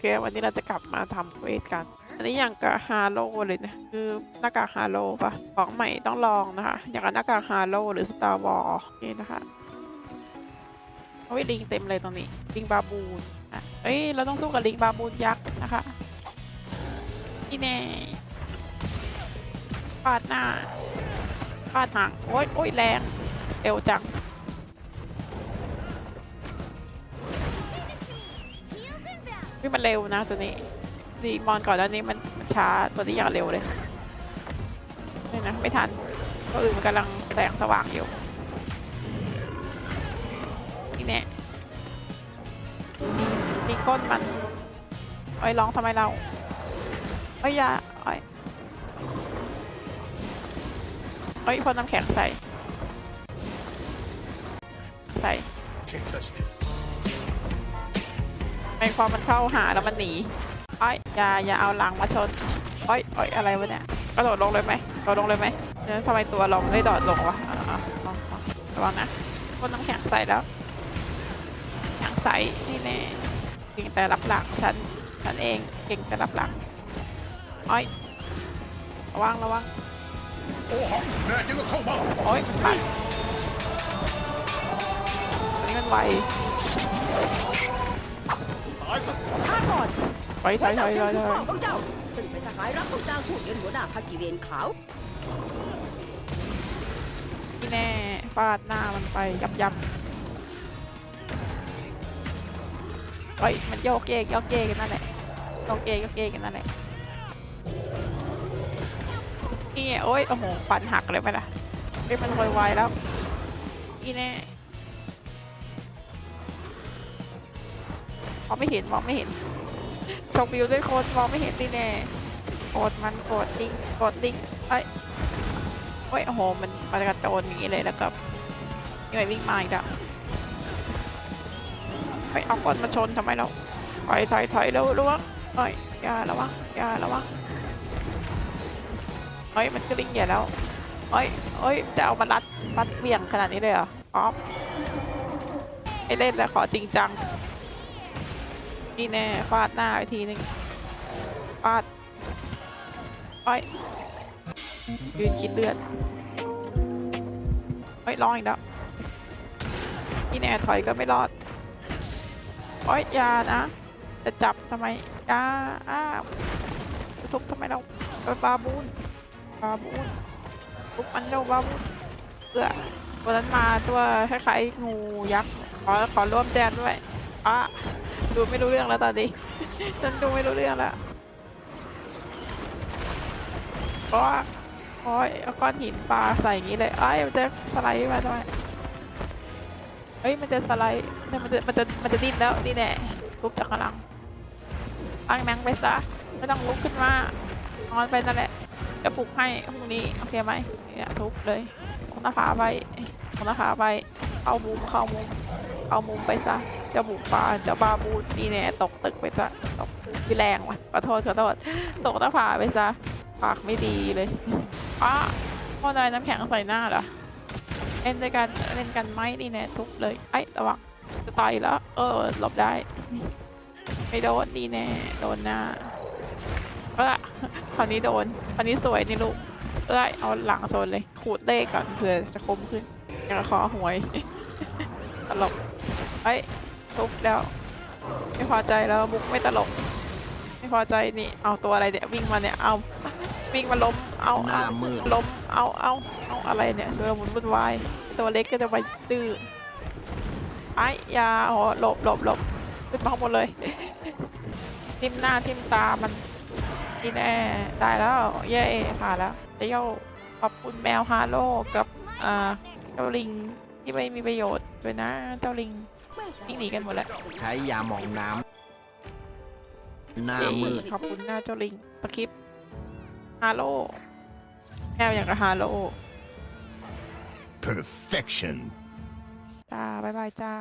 เควันนี้เราจะกลับมาทำเวสกัน อันนี้อย่างกับฮาโลเลยนะคือหน้ากากฮาโลปะของใหม่ต้องลองนะคะ อย่างกับหน้ากากฮาโลหรือสตาร์วอลนี่นะคะโอ้ยลิงเต็มเลยตรงนี้ ลิงบาบูนอะเอ้ยเราต้องสู้กับลิงบาบูนยักษ์นะคะนี่แน่ปาดหน้าปาดหางโอ้ยโอ้ยแรงเร็วจัง นี่มันเร็วนะตัวนี้ดีมอนก่อนแล้วนี้มันมันช้าตัวนี้อย่างเร็วเลยนี่นะไม่ทันตัวอื่นมันกำลังแสงสว่างอยู่นี่แน่นี่นี่ก้นมันไอ้ยร้องทำไมเราไอ้ยอยาไอ้ยอ้ยพ่นน้ำแข็งใส่ใส่ ไอ้ความมันเข้าหาแล้วมันหนีไอ้ยอย่าอย่าเอาหลังมาชนไอ้ยเอ้ยอะไรวะเนี่ยกระโดดลงเลยไหมกระโดดลงเลยไหมเดี๋ยวทำไมตัวเราไม่ดอดลงวะอ่าอ่าลองลองระวังนะพ่นน้ำแข็งใส่แล้วแข็งใสนี่แน่เก่งแต่รับหลังฉันฉันเองเก่งแต่รับหลังไอ้ยระวังระวังโอ้โหแน่จริงก็เข้ามาโอ้ยมันปัดอันนี้มันไว อนถอยถอยถเจ้าอยเทีถยอนยคือถพ่อของเจ้า ซึ่งเป็นสหายรักของเจ้าถูกเป็นหัวหน้าภาคีเวรขาวนี่แน่ฟาดหน้ามันไปยับยับเฮ้ยมันโยกเยกโยกเยกกันนั่นแหละโยกเยกโยกเยกกันนั่นแหละนี่โอ้ยโอ้โหฟันหักเลยไหมล่ะเฮ้ยมันโวยวายแล้วนี่แน่มองไม่เห็นมองไม่เห็น ชมวิวด้วยโคนมองไม่เห็นนี่แน่โกดมันโกดลิงโกดลิงไอ้ยเฮ้ยโอ้โหมันมันกระโจนอย่างนี้เลยแล้วก็ยังไงวิ่งมาอีกอะไปเอาคนมาชนทำไมเราถอยถอยถอยเร็วระวังเฮ้ยอย่าระวังอย่าระวังเฮ้ยมันกลิ้งใหญ่แล้วเฮ้ยเฮ้ยจะเอามารัดรัดเบี่ยงขนาดนี้เลยเหรออ๋อไม่เล่นแล้วขอจริงจัง นี่แน่ฟาดหน้าอีกทีหนึงฟาดเฮ้ยยืนคิดเลือดเฮ้ยร้องอีกแล้วนี่แน่ถอยก็ไม่รอดโอ้ยอยานะ จะจับทำไมยาอ้าจะทุบทำไมเราบาบูนบาบูนทุบมันเร็วบาบูนเอื้อตัวนั้นมาตัวคล้ายๆงูยักษ์ขอขอร่วมแจนด้วยอะ ดูไม่รู้เรื่องแล้วตอนนี้ ฉันดูไม่รู้เรื่องแล้วเพราะว่าโอ้ยเอาก้อนหินปลาใส่อย่างนี้เลยเอ้ยมันจะสไลด์มาทำไมเอ้ยมันจะสไลด์เนี่ยมันจะมันจะมันจะดิ้นแล้วนี่แน่ทุบจากข้างหลังตั้งแมงไปซะไม่ต้องลุกขึ้นมานอนไปนั่นแหละจะปลุกให้พรุ่งนี้โอเคไหมเนี่ยทุบเลยตรงหน้าผาไปตรงหน้าผาไปเข้ามุมเข้ามุมเข้ามุมไปซะ เจะบุกปลาเจะบาบูดนี่แน่ตกตึกไปซะตกที่แรงว่ะขอโทษขอโทษตกหน้าผาไปซะปากไม่ดีเลยป้าพ่อได้น้ำแข็งใส่หน้าเหรอเล่นด้วยกันเล่นกันไหมนี่แน่ทุบเลยไอ้ระวังจะตายแล้ว เออหลบได้ไม่โดนดีแน่โดนหน้าเออคราวนี้โดนคราวนี้สวยนี่ลูกเอ้ยเอาหลังโซนเลยขูดเลขก่อนเผื่อจะคมขึ้นอยากขอหวยตลกเอ้ย ทุบแล้ว ไม่พอใจแล้วมุกไม่ตลก ไม่พอใจนี่เอาตัวอะไรเนี่ยวิ่งมาเนี่ยเอาวิ่งมาล้มเอาหน้าเอามืด ล้มเอาเอาเอาอะไรเนี่ยช่วยหมุนวุ่นวายตัวเล็กก็จะไปตื้อไอ้ยาโอ้โหหลบหลบหลบขึ้นมาข้างบนเลย ทิมหน้าทิมตามันนี่แน่ได้แล้วเย้ผ่านแล้วเดี๋ยวขอบคุณแมวฮาโลกับอ่าเจ้าลิง ที่ไม่มีประโยชน์ด้วยนะ เจ้าลิงวิ่งหนีกันหมดแล้วใช้ยาหมองน้ำหน้าเย้มืดขอบคุณหน้าเจ้าลิงสคริปต์ฮาโลแมวอย่างกับฮาโล Perfection. จ้าบ๊ายบายจ้า